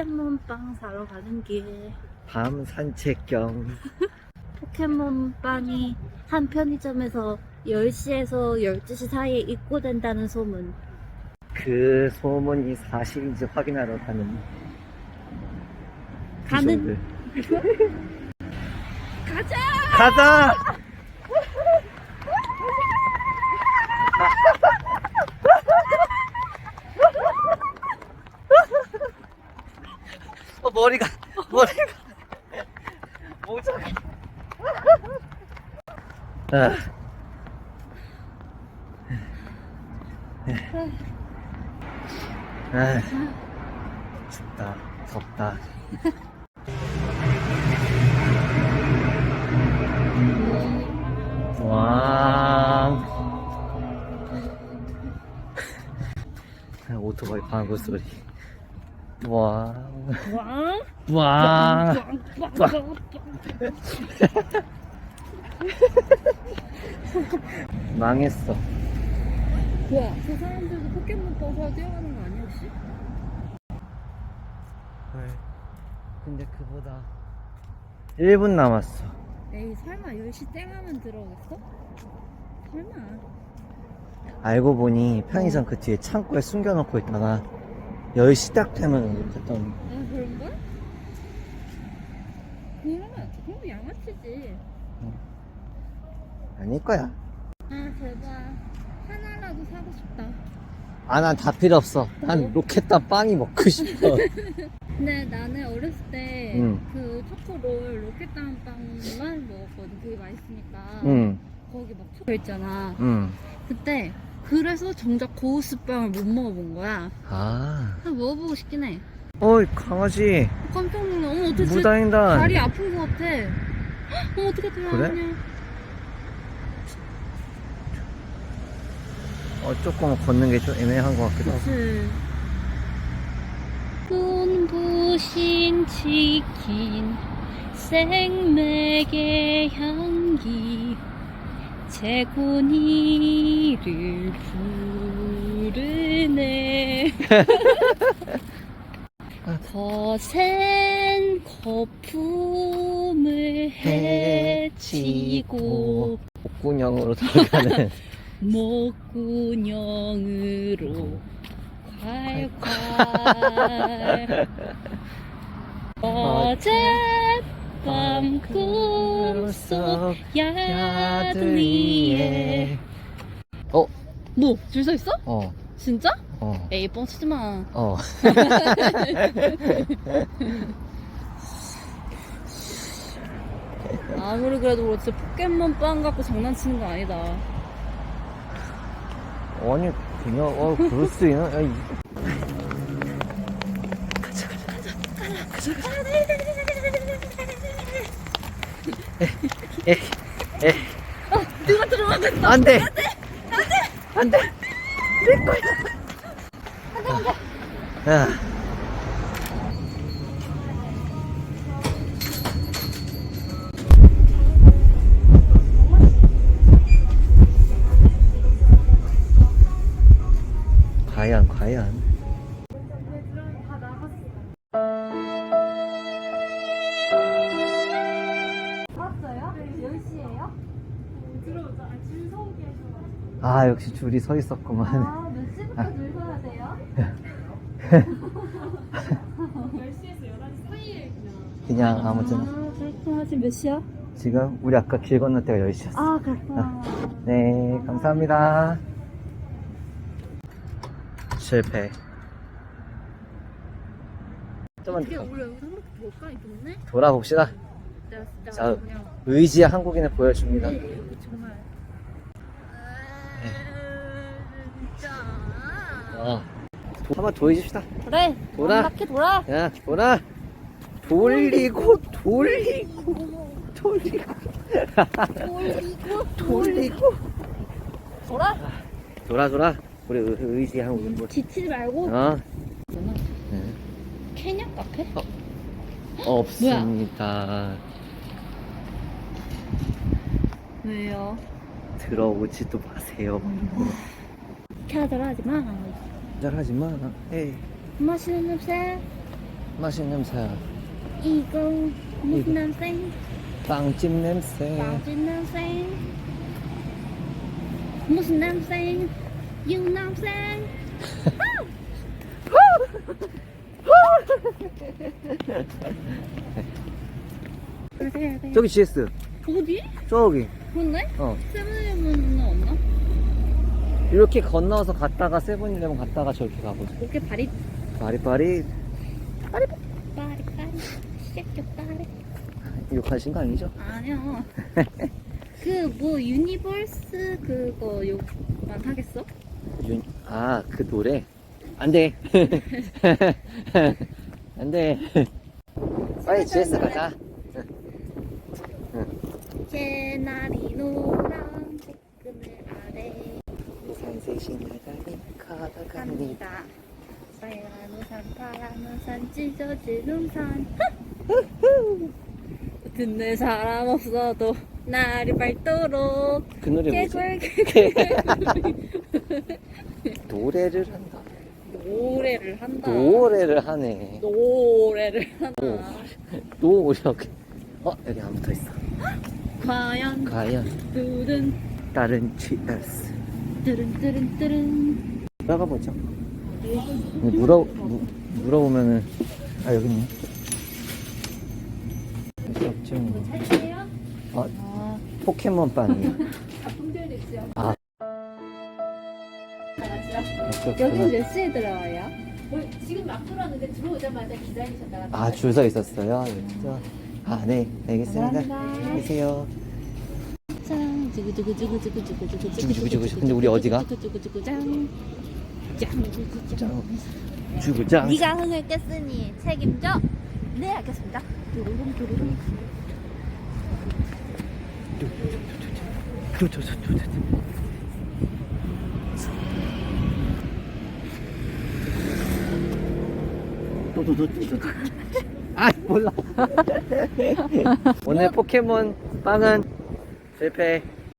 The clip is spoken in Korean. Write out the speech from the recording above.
포켓몬빵 사러 가는 길 밤 산책경 포켓몬빵이 한 편의점에서 10시에서 12시 사이에 입고된다는 소문 그 소문이 사실인지 확인하러 가는 가는 비숑들. 가자! 가자! 어, 머리가, 머리가. 모자가. 아. 아, 춥다, 덥다. 왕. 오토바이 방구 소리. 왕. 왕? 왕. 망했어. 뭐야 저 사람들도 포켓몬빵 사러 뛰어가는 거 아니야 혹시? 근데 그보다 1분 남았어. 에이 설마 10시 땡 하면 들어오겠어? 설마 알고 보니 편의점 그 뒤에 창고에 숨겨놓고 있다가 10시 딱 되면 갔더니 아 그런가? 그러면 그럼 양아치지 아닐 거야. 아 제발 하나라도 사고 싶다 아, 난 다 필요 없어. 난 로켓단 빵이 먹고 싶어. 근데 나는 어렸을 때 응. 그 초코롤 로켓단 빵만 먹었거든 그게 맛있으니까 응, 거기 막 초코 있잖아 응. 그때 그래서 정작 고우스빵을 못 먹어본 거야. 아. 한번 먹어보고 싶긴 해. 어이, 강아지. 깜짝 놀라. 어머 어떡해. 진짜 무다인단. 다리 아픈 것 같아. 어머 어떻게 들어가냐 어, 조금 걷는 게 좀 애매한 것 같기도 하고. 그치. 눈부신 치킨 생맥의 향기 제고니를 부르네 거센 거품을 헤치고 목구녕으로 들어가는. 목구녕으로 콸콸 어젯 밤 꿈속 야들리에 어, 뭐? 줄 서 있어? 어, 진짜? 어, 에이 뻥치지 마 어. 아무리 그래도 그렇지 포켓몬 빵 갖고 장난치는 거 아니다 아니, 그냥, 어, 그럴 수 있나? 야, 이- 에, 에, 누가 들어가겠어 안 돼! 안 돼! 내 거야! 야. 과연, 과연. 아, 역시 줄이 서 있었구만. 아 몇 시부터 줄 서야 돼요? 10시에서 11시 사이에 그냥 그냥 아무튼. 아 그렇구나 지금 몇 시야? 지금 우리 아까 길 건널 때가 10시였어. 아 그렇구나 네, 감사합니다. 실패. 좀만 더 우리 여기서 한 바퀴 돌까 이 동네? 돌아봅시다. 내가 진짜 자, 그냥 의지의 한국인을 보여줍니다. 여기 정말 어. 한번 보여줍시다. 그래 돌아. 한 바퀴 돌아 야, 돌아. 돌리고, 돌리고, 돌리고, 돌리고 돌리고. 돌아 돌아, 돌아. 우리 의- 한국인 보여. 지치지 말고 어, 네. 케냐 카페? 없습니다. 왜요? 들어오지도 마세요. 캐들하지 마 잘하지 마. 에이. 맛있는 냄새 맛있는 냄새. 이거 무슨. 냄새? 빵집 냄새. 빠진 냄새? 무슨 냄새? 유 냄새? 저기 GS. 어디? 저기. 그런데? 어. 세븐일레븐은 없나? 이렇게 건너서 갔다가 세븐일레븐 갔다가 저렇게 가보자. 이렇게 발이 바리바리 빠리 빠리 쉐껴 빠리 욕하신 거 아니죠? 아니요 그뭐 유니버스 그거 욕만 하겠어? 윤... 아, 그 노래? 안 돼. 안 돼. 빨리 GS 가자. 개나리 노란색 그늘 아래 나가니 빨간 우산 파란 우산 찢어진 우산 듣는 사람 없어도 나를 밟도록 그 노래 뭐지? 노래를 한다. 노래를 한다 노래를 하네. 노래를 한다 노력. 어, 여기 안 붙어 있어. 과연 과연 다른 GS. 뚜른 뚜른 뚜른 들어가 보죠. 물어 무, 물어보면은 아 여기 있네. 할수 없죠. 살게요 아, 아 포켓몬 빵이. 분들도 있죠 아. 여긴 몇 시에 들어와요? 지금 막 들어왔는데 들어오자마자 기다리셨다가 아, 줄 서 있었어요. 여기서. 아, 네, 알겠습니다. 감사합니다. 안녕히 계세요. 주구주구주구. 근데 우리 어디가? 짱 짱. 주구장. 네가 흥을 깼으니 책임져 네 알겠습니다 두루룽 두루룽 아, 몰라. 오늘 포켓몬 빵은 실패.